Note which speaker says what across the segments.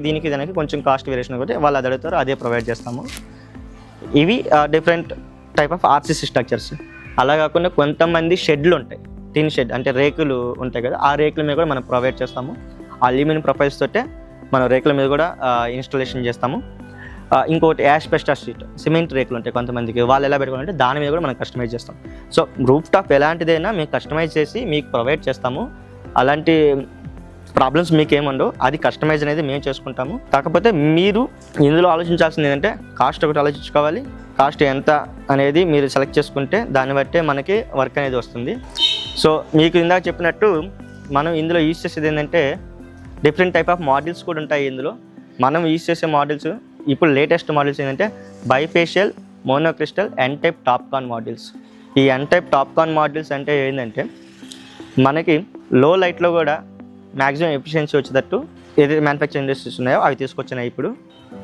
Speaker 1: దీనికి దానికి కొంచెం కాస్ట్ వేరియేషన్ ఒకటి వాళ్ళు అది అడుగుతారు అదే ప్రొవైడ్ చేస్తాము. ఇవి different type of RCC structures అలా కాకుండా కొంతమంది షెడ్లు ఉంటాయి. టిన్ షెడ్ అంటే రేకులు ఉంటాయి కదా ఆ రేకుల మీద కూడా మనం ప్రొవైడ్ చేస్తాము. అల్యూమినియం ప్రొఫైల్స్ తోటే మనం రేకుల మీద కూడా ఇన్స్టాలేషన్ చేస్తాము. ఇంకోటి యాష్ పెస్టా షీట్ సిమెంట్ రేకులు ఉంటాయి కొంతమందికి. వాళ్ళు ఎలా పెట్టుకోవాలంటే దాని మీద కూడా మనం కస్టమైజ్ చేస్తాం. సో రూఫ్ టాప్ ఎలాంటిదైనా మేము కస్టమైజ్ చేసి మీకు ప్రొవైడ్ చేస్తాము. అలాంటి ప్రాబ్లమ్స్ మీకు ఏముండవు అది కస్టమైజ్ అనేది మేము చేసుకుంటాము. కాకపోతే మీరు ఇందులో ఆలోచించాల్సింది ఏంటంటే కాస్ట్ ఒకటి ఆలోచించుకోవాలి. కాస్ట్ ఎంత అనేది మీరు సెలెక్ట్ చేసుకుంటే దాన్ని బట్టే మనకి వర్క్ అనేది వస్తుంది. సో మీకు ఇందాక చెప్పినట్టు మనం ఇందులో యూజ్ చేసేది ఏంటంటే డిఫరెంట్ టైప్ ఆఫ్ మోడల్స్ కూడా ఉంటాయి ఇందులో. మనం యూజ్ చేసే మోడల్స్ ఇప్పుడు లేటెస్ట్ మోడల్స్ ఏంటంటే bifacial monocrystal N type TOPCon models ఈ ఎన్ టైప్ టాప్కాన్ మోడల్స్ అంటే ఏంటంటే మనకి లో లైట్లో కూడా మ్యాక్సిమం ఎఫిషియన్సీ వచ్చేటట్టు ఏదైతే మ్యానుఫ్యాక్చరింగ్ ఇండస్ట్రీస్ ఉన్నాయో అవి తీసుకొచ్చినాయి ఇప్పుడు.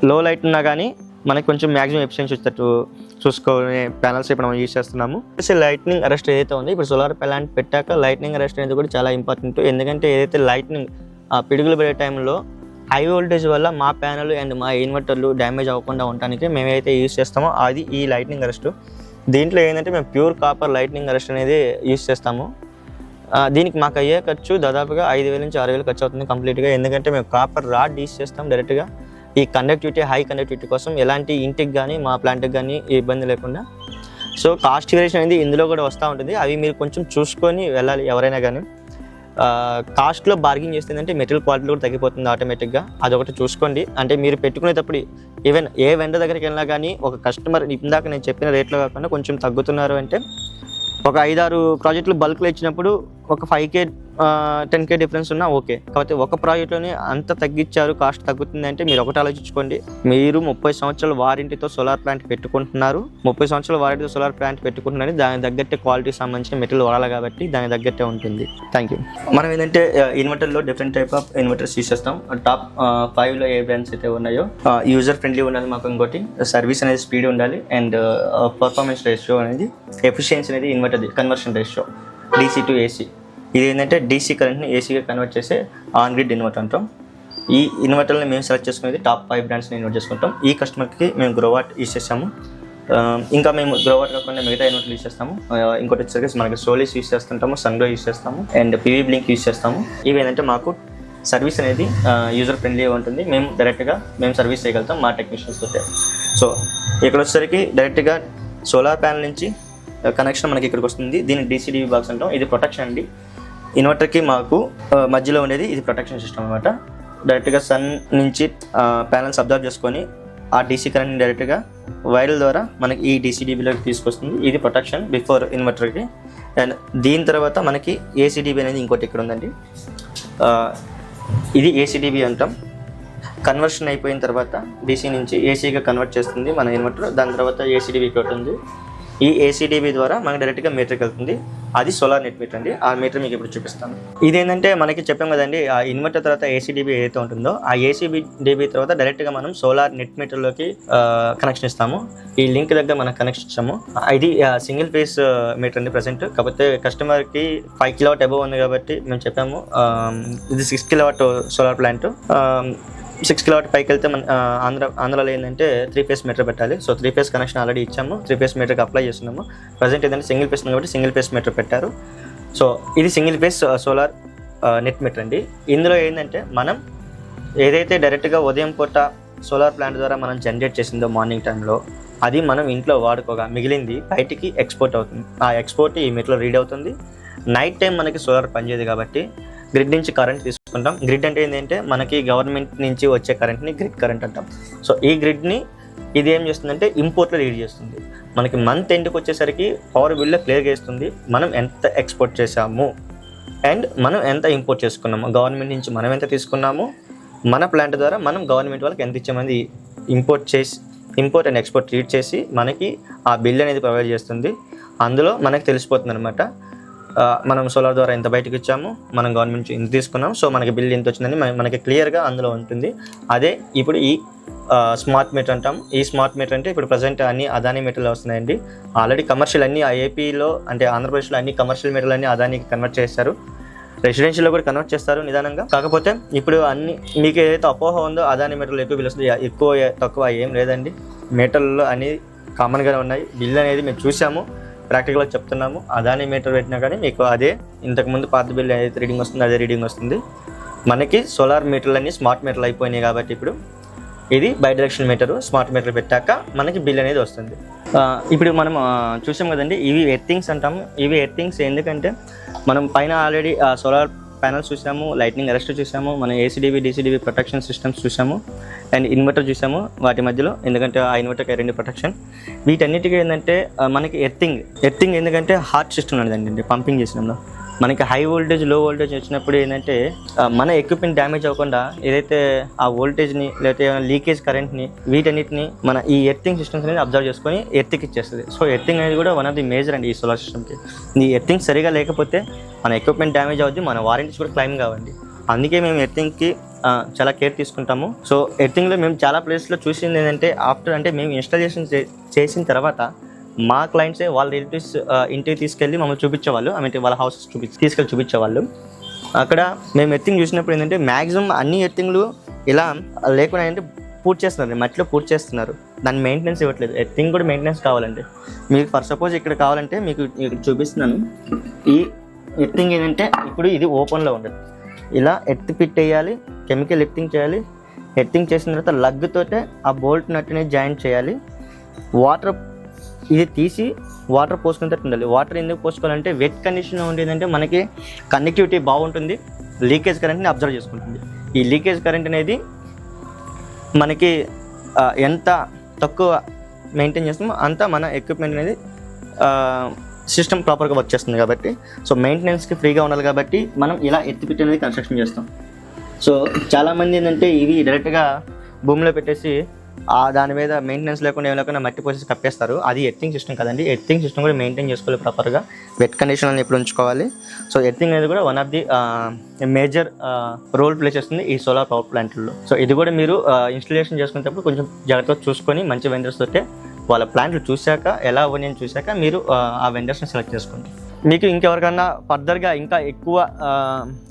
Speaker 1: లో లైట్ ఉన్నా కానీ మనకి కొంచెం మ్యాక్సిమం ఎఫిషియన్సీ వచ్చేటట్టు చూసుకునే ప్యానల్స్ ఇప్పుడు మనం యూజ్ చేస్తున్నాము. లైట్నింగ్ అరెస్ట్ ఏదైతే ఉంది ఇప్పుడు సోలార్ ప్లాంట్ పెట్టాక లైట్నింగ్ అరెస్ట్ అనేది కూడా చాలా ఇంపార్టెంట్. ఎందుకంటే ఏదైతే లైట్నింగ్ పిడుగులు పడే టైంలో హై వోల్టేజ్ వల్ల మా ప్యానల్ అండ్ మా ఇన్వర్టర్లు డ్యామేజ్ అవ్వకుండా ఉండడానికి మేమైతే యూజ్ చేస్తామో అది ఈ లైట్నింగ్ అరెస్ట్. దీంట్లో ఏంటంటే మేము ప్యూర్ కాపర్ లైట్నింగ్ అరెస్ట్ అనేది యూజ్ చేస్తాము. దీనికి మాకు అయ్యే ఖర్చు దాదాపుగా ఐదు వేల నుంచి ఆరు వేలు ఖర్చు అవుతుంది కంప్లీట్గా ఎందుకంటే మేము కాపర్ రాడ్ డీస్ చేస్తాం డైరెక్ట్గా ఈ కండక్టివిటీ హై కండక్టివిటీ కోసం ఎలాంటి ఇంటికి కానీ మా ప్లాంట్కి కానీ ఇబ్బంది లేకుండా. సో కాస్ట్ వేరియేషన్ అనేది ఇందులో కూడా వస్తూ ఉంటుంది. అవి మీరు కొంచెం చూసుకొని వెళ్ళాలి ఎవరైనా కానీ కాస్ట్లో బార్గింగ్ చేస్తుందంటే మెటీరియల్ క్వాలిటీ కూడా తగ్గిపోతుంది ఆటోమేటిక్గా అదొకటి చూసుకోండి. అంటే మీరు పెట్టుకునేటప్పుడు ఈవెన్ ఏ వెండర్ దగ్గరికి వెళ్ళినా కానీ ఒక కస్టమర్ ఇందాక నేను చెప్పిన రేట్లో కాకుండా కొంచెం తగ్గుతున్నారు అంటే ఒక ఐదారు ప్రాజెక్టులు బల్క్లో ఇచ్చినప్పుడు ఒక five K ten K difference ఉన్నా ఓకే. కాకపోతే ఒక ప్రాజెక్ట్లోనే అంత తగ్గించారు కాస్ట్ తగ్గుతుంది అంటే మీరు ఒకటి ఆలోచించుకోండి. మీరు ముప్పై సంవత్సరాల వారంటీతో సోలార్ ప్లాంట్ పెట్టుకుంటున్నారు. ముప్పై సంవత్సరాల వారంటీతో సోలార్ ప్లాంట్ పెట్టుకుంటున్నారు దానికి తగ్గట్టే క్వాలిటీ సంబంధించిన మెటీరియల్ వాడాలి కాబట్టి దానికి తగ్గట్టే ఉంటుంది. థ్యాంక్ యూ మనం ఏంటంటే ఇన్వర్టర్లో డిఫరెంట్ టైప్ ఆఫ్ ఇన్వర్టర్స్ తీసేస్తాం చేస్తాం. టాప్ ఫైవ్లో ఏ బ్రాండ్స్ అయితే ఉన్నాయో యూజర్ ఫ్రెండ్లీ ఉండాలి మాకు ఇంకోటి. సర్వీస్ అనేది స్పీడ్ ఉండాలి అండ్ పర్ఫార్మెన్స్ రేషియో అనేది ఎఫిషియన్సీ అనేది ఇన్వర్టర్ది conversion ratio DC to AC ఇది ఏంటంటే డీసీ కరెంట్ని ఏసీగా కన్వర్ట్ చేసే ఆన్ గ్రిడ్ ఇన్వర్టర్ అంటాం. ఈ ఇన్వర్టర్ని మేము సెలెక్ట్ చేసుకునేది టాప్ ఫైవ్ బ్రాండ్స్ని ఇన్వర్ట్ చేసుకుంటాం. ఈ కస్టమర్కి మేము గ్రోవాట్ యూస్ చేస్తాము. ఇంకా మేము గ్రోవాట్ కాకుండా మిగతా ఇన్వర్టర్ యూస్ చేస్తాము. ఇంకోటి వచ్చేసరికి మనకి సోలీస్ యూస్ చేస్తుంటాము సన్లో యూస్ చేస్తాము అండ్ పీవీ బ్లింక్ యూస్ చేస్తాము. ఇవి ఏంటంటే మాకు సర్వీస్ అనేది యూజర్ ఫ్రెండ్లీగా ఉంటుంది. మేము డైరెక్ట్గా మేము సర్వీస్ చేయగలుగుతాం మా టెక్నీషియన్స్ తోటే. సో ఇక్కడ వచ్చేసరికి డైరెక్ట్గా సోలార్ ప్యానల్ నుంచి కనెక్షన్ మనకి ఇక్కడికి వస్తుంది. దీన్ని డీసీడీవీ బాక్స్ అంటాం. ఇది ప్రొటెక్షన్ అండి. ఇన్వర్టర్కి మాకు మధ్యలో ఉండేది ఇది ప్రొటెక్షన్ సిస్టమ్ అనమాట డైరెక్ట్గా సన్ నుంచి ప్యానల్స్ అబ్జర్వ్ చేసుకొని ఆ డీసీ కరెంట్ డైరెక్ట్గా వైర్ల ద్వారా మనకి ఈ డీసీడీబీలోకి తీసుకొస్తుంది. ఇది ప్రొటెక్షన్ బిఫోర్ ఇన్వర్టర్కి. అండ్ దీని తర్వాత మనకి ఏసీడీబీ అనేది ఇంకోటి ఇక్కడ ఉందండి. ఇది ఏసీడీబీ అంటాం. కన్వర్షన్ అయిపోయిన తర్వాత డీసీ నుంచి ఏసీగా కన్వర్ట్ చేస్తుంది మన ఇన్వర్టర్. దాని తర్వాత ఏసీడీబీ ఒకటి ఉంది. ఈ ఏసీడీబీ ద్వారా మనకి డైరెక్ట్గా మీటర్కి వెళ్తుంది. అది సోలార్ నెట్ మీటర్ అండి. ఆ మీటర్ మీకు ఇప్పుడు చూపిస్తాను. ఇదేంటంటే మనకి చెప్పాం కదండి ఆ ఇన్వర్టర్ తర్వాత ఏసీడీబీ ఏదైతే ఉంటుందో ఆ ఏసీబీ డీబీ తర్వాత డైరెక్ట్గా మనం సోలార్ నెట్ మీటర్లోకి కనెక్షన్ ఇస్తాము. ఈ లింక్ దగ్గర మనం కనెక్షన్ ఇచ్చాము. ఇది సింగిల్ ఫేస్ మీటర్ అండి ప్రజెంట్ కాకపోతే కస్టమర్కి ఫైవ్ కిలోవాట్ అబవ్ ఉంది కాబట్టి మేము చెప్పాము. ఇది six kilowatt solar plant six kilowatt పైకి వెళ్తే మన ఆంధ్ర ఆంధ్రాలో ఏంటంటే త్రీ ఫేస్ మీటర్ పెట్టాలి. So three phase connection already ఇచ్చాము. త్రీ ఫేస్ మీటర్కి అప్లై చేస్తున్నాము. ప్రజెంట్ ఏంటంటే సింగిల్ ఫేస్ ఉంది కాబట్టి సింగిల్ ఫేస్ మీటర్ పెట్టారు. సో ఇది single phase solar net meter అండి. ఇందులో ఏంటంటే మనం ఏదైతే డైరెక్ట్గా ఉదయం పూట సోలార్ ప్లాంట్ ద్వారా మనం జనరేట్ చేసిందో మార్నింగ్ టైంలో అది మనం ఇంట్లో వాడుకోగా మిగిలింది బయటికి ఎక్స్పోర్ట్ అవుతుంది. ఆ ఎక్స్పోర్ట్ ఈ మీటర్లో రీడ్ అవుతుంది. నైట్ టైం మనకి సోలార్ పనిచేయదు కాబట్టి గ్రిడ్ నుంచి కరెంట్ తీసుకుంటాం గ్రిడ్ అంటే ఏంటంటే మనకి గవర్నమెంట్ నుంచి వచ్చే కరెంట్ని గ్రిడ్ కరెంట్ అంటాం. సో ఈ గ్రిడ్ని ఇది ఏం చేస్తుందంటే ఇంపోర్ట్లో రీడ్ చేస్తుంది. మనకి మంత్ ఎండ్కి వచ్చేసరికి పవర్ బిల్లో క్లియర్గా ఇస్తుంది మనం ఎంత ఎక్స్పోర్ట్ చేసాము అండ్ మనం ఎంత ఇంపోర్ట్ చేసుకున్నాము? గవర్నమెంట్ నుంచి మనం ఎంత తీసుకున్నాము? మన ప్లాంట్ ద్వారా మనం గవర్నమెంట్ వాళ్ళకి ఎంత ఇచ్చామంది ఇంపోర్ట్ చేసి ఇంపోర్ట్ అండ్ ఎక్స్పోర్ట్ రీడ్ చేసి మనకి ఆ బిల్ అనేది ప్రొవైడ్ చేస్తుంది. అందులో మనకి తెలిసిపోతుంది అనమాట మనం సోలార్ ద్వారా ఎంత బయటకు ఇచ్చాము మనం గవర్నమెంట్ ఇంత తీసుకున్నాం సో మనకి బిల్ ఎంత వచ్చిందని మన- మనకి క్లియర్గా అందులో ఉంటుంది. అదే ఇప్పుడు ఈ స్మార్ట్ మీటర్ అంటాం. ఈ స్మార్ట్ మీటర్ అంటే ఇప్పుడు ప్రజెంట్ అన్ని అదానీ మీటర్లు వస్తున్నాయండి. ఆల్రెడీ కమర్షియల్ అన్ని ఆ ఏపీలో అంటే ఆంధ్రప్రదేశ్లో అన్ని కమర్షియల్ మీటర్లు అన్ని అదానికి కన్వర్ట్ చేస్తారు. రెసిడెన్షియల్లో కూడా కన్వర్ట్ చేస్తారు నిదానంగా. కాకపోతే ఇప్పుడు అన్ని మీకు ఏదైతే అపోహ ఉందో అదాని మీటర్లు ఎక్కువ బిల్ వస్తుంది ఎక్కువ తక్కువ ఏం లేదండి. మీటర్లలో అన్ని కామన్గానే ఉన్నాయి. బిల్ అనేది మేము చూసాము. ప్రాక్టికల్గా చెప్తున్నాము. అదాని మీటర్ పెట్టినా కానీ మీకు అదే ఇంతకుముందు పాత బిల్ ఏదైతే రీడింగ్ వస్తుంది అదే రీడింగ్ వస్తుంది. మనకి సోలార్ మీటర్లు అన్నీ స్మార్ట్ మీటర్లు అయిపోయినాయి కాబట్టి ఇప్పుడు ఇది bi direction meter smart meter పెట్టాక మనకి బిల్ అనేది వస్తుంది. ఇప్పుడు మనం చూసాం కదండి ఇవి ఎర్తింగ్స్ అంటాము. ఇవి ఎర్తింగ్స్ ఎందుకంటే మనం పైన ఆల్రెడీ సోలార్ ప్యానల్స్ చూసాము లైట్నింగ్ అరెస్ట్ చూసాము మనం ఏసీడీబీ డీసీడీబీ ప్రొటెక్షన్ సిస్టమ్స్ చూసాము అండ్ ఇన్వర్టర్ చూసాము వాటి మధ్యలో ఎందుకంటే ఆ ఇన్వర్టర్కి రెండు ప్రొటెక్షన్. వీటన్నిటికీ ఏంటంటే మనకి ఎర్తింగ్ ఎర్తింగ్ ఎందుకంటే హార్ట్ సిస్టమ్ అనేదండి పంపింగ్ చేసినాంలో. మనకి హై వోల్టేజ్లో వోల్టేజ్ వచ్చినప్పుడు ఏంటంటే మన ఎక్విప్మెంట్ డ్యామేజ్ అవ్వకుండా ఏదైతే ఆ వోల్టేజ్ని లేకపోతే లీకేజ్ కరెంట్ని వీటన్నిటిని మన ఈ ఎర్తింగ్ సిస్టమ్స్ అనేది అబ్జర్వ్ చేసుకొని ఎర్తింగ్ ఇచ్చేస్తుంది. సో ఎర్తింగ్ అనేది కూడా వన్ ఆఫ్ ది మేజర్ అండి ఈ సోలార్ సిస్టమ్కి ఈ ఎర్తింగ్ సరిగా లేకపోతే మన ఎక్విప్మెంట్ డ్యామేజ్ అవుద్ది మన వారంటీస్ కూడా క్లైమ్ కావండి. అందుకే మేము ఎర్తింగ్కి చాలా కేర్ తీసుకుంటాము. సో ఎర్తింగ్లో మేము చాలా ప్లేస్లో చూసింది ఏంటంటే ఆఫ్టర్ అంటే మేము ఇన్స్టాలేషన్ చేసిన తర్వాత మా క్లయింట్సే వాళ్ళ రిలేటివ్స్ ఇంటికి తీసుకెళ్ళి మమ్మల్ని చూపించేవాళ్ళు. ఐ మీన్ వాళ్ళ హౌసెస్ చూపించి తీసుకెళ్ళి చూపించేవాళ్ళు. అక్కడ మేము ఎర్తింగ్ చూసినప్పుడు ఏంటంటే మ్యాక్సిమం అన్ని ఎర్తింగ్లు ఇలా లేకుండా ఏంటంటే పూర్తి చేస్తున్నారు. మట్టిలో పూర్తి చేస్తున్నారు. దాని మెయింటెనెన్స్ ఇవ్వట్లేదు. ఎర్తింగ్ కూడా మెయింటెనెన్స్ కావాలండి మీకు ఫర్ సపోజ్ ఇక్కడ కావాలంటే మీకు ఇక్కడ చూపిస్తున్నాను. ఈ ఎర్తింగ్ ఏంటంటే ఇప్పుడు ఇది ఓపెన్లో ఉండదు. ఇలా ఎత్తి పెట్టేయాలి కెమికల్ ఎత్తింగ్ చేయాలి. ఎత్తింగ్ చేసిన తర్వాత లగ్గుతోటే ఆ బోల్ట్ నట్టుని జాయింట్ చేయాలి. వాటర్ ఇది తీసి వాటర్ పోసుకునేటట్టు ఉండాలి. వాటర్ ఎందుకు పోసుకోవాలంటే వెట్ కండిషన్ ఉండేదంటే మనకి కనెక్టివిటీ బాగుంటుంది లీకేజ్ కరెంట్ని అబ్జర్వ్ చేసుకుంటుంది. ఈ లీకేజ్ కరెంట్ అనేది మనకి ఎంత తక్కువ మెయింటైన్ చేస్తామో అంత మన ఎక్విప్మెంట్ అనేది సిస్టమ్ ప్రాపర్గా వర్క్ చేస్తుంది కాబట్టి. సో మెయింటెనెన్స్కి ఫ్రీగా ఉండాలి కాబట్టి మనం ఇలా ఎత్తిపెట్టి అనేది కన్స్ట్రక్షన్ చేస్తాం. సో చాలామంది ఏంటంటే ఇవి డైరెక్ట్గా భూమిలో పెట్టేసి దాని మీద మెయింటెనెన్స్ లేకుండా ఏం లేకుండా మట్టి పోసేసి కప్పేస్తారు. అది ఎర్థింగ్ సిస్టమ్ కదండి. ఎర్థింగ్ సిస్టమ్ కూడా మెయింటైన్ చేసుకోవాలి ప్రాపర్గా వెట్ కండిషన్ అని ఎప్పుడు ఉంచుకోవాలి. సో ఎర్థింగ్ అనేది కూడా one of the major role play చేస్తుంది ఈ సోలార్ పవర్ ప్లాంట్లో సో ఇది కూడా మీరు ఇన్స్టలేషన్ చేసుకునేటప్పుడు కొంచెం జాగ్రత్తగా చూసుకొని మంచి వెండర్స్ తోటే వాళ్ళ ప్లాంట్లు చూశాక ఎలా అని చూశాక మీరు ఆ, ఆ వెండర్స్ని సెలెక్ట్ చేసుకోండి. మీకు ఇంకెవరికన్నా ఫర్దర్గా ఇంకా ఎక్కువ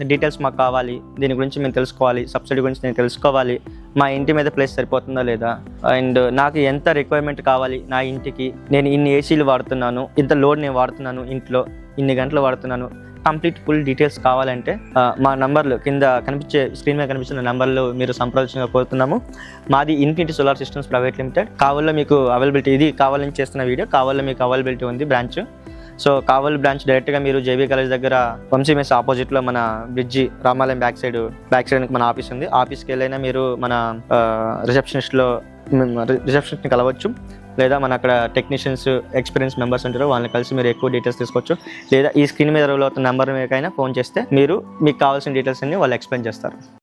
Speaker 1: డీటెయిల్స్ మాకు కావాలి దీని గురించి మేము తెలుసుకోవాలి సబ్సిడీ గురించి నేను తెలుసుకోవాలి మా ఇంటి మీద ప్లేస్ సరిపోతుందా లేదా? అండ్ నాకు ఎంత రిక్వైర్మెంట్ కావాలి నా ఇంటికి? నేను ఇన్ని ఏసీలు వాడుతున్నాను ఇంత లోడ్ నేను వాడుతున్నాను ఇంట్లో ఇన్ని గంటలు వాడుతున్నాను. కంప్లీట్ ఫుల్ డీటెయిల్స్ కావాలంటే మా నంబర్లు కింద కనిపించే స్క్రీన్ మీద కనిపిస్తున్న నంబర్లు మీరు సంప్రదించగా కోరుతున్నాము. మాది Infinity Solar Systems Private Limited కావాలో మీకు అవైలబిలిటీ ఇది కావాలని చేస్తున్న వీడియో కావాలో మీకు అవైలబిలిటీ ఉంది బ్రాంచ్ సో కావలి బ్రాంచ్ డైరెక్ట్గా మీరు జేబీ కాలేజ్ దగ్గర వంశీ మెస్ ఆపోజిట్లో మన బ్రిడ్జి రామాలయం బ్యాక్ సైడ్ బ్యాక్ సైడ్ మన ఆఫీస్ ఉంది. ఆఫీస్కి వెళ్ళైనా మీరు మన రిసెప్షనిస్ట్లో రిసెప్షనిస్ట్ని కలవచ్చు. లేదా మన అక్కడ టెక్నీషియన్స్ ఎక్స్పీరియన్స్ మెంబర్స్ ఉంటారు వాళ్ళని కలిసి మీరు ఎక్కువ డీటెయిల్స్ తీసుకోవచ్చు. లేదా ఈ స్క్రీన్ మీద రోల్ అవుతున్న నెంబర్ మీకైనా ఫోన్ చేస్తే మీరు మీకు కావాల్సిన డీటెయిల్స్ అన్ని వాళ్ళు ఎక్స్ప్లెయిన్ చేస్తారు.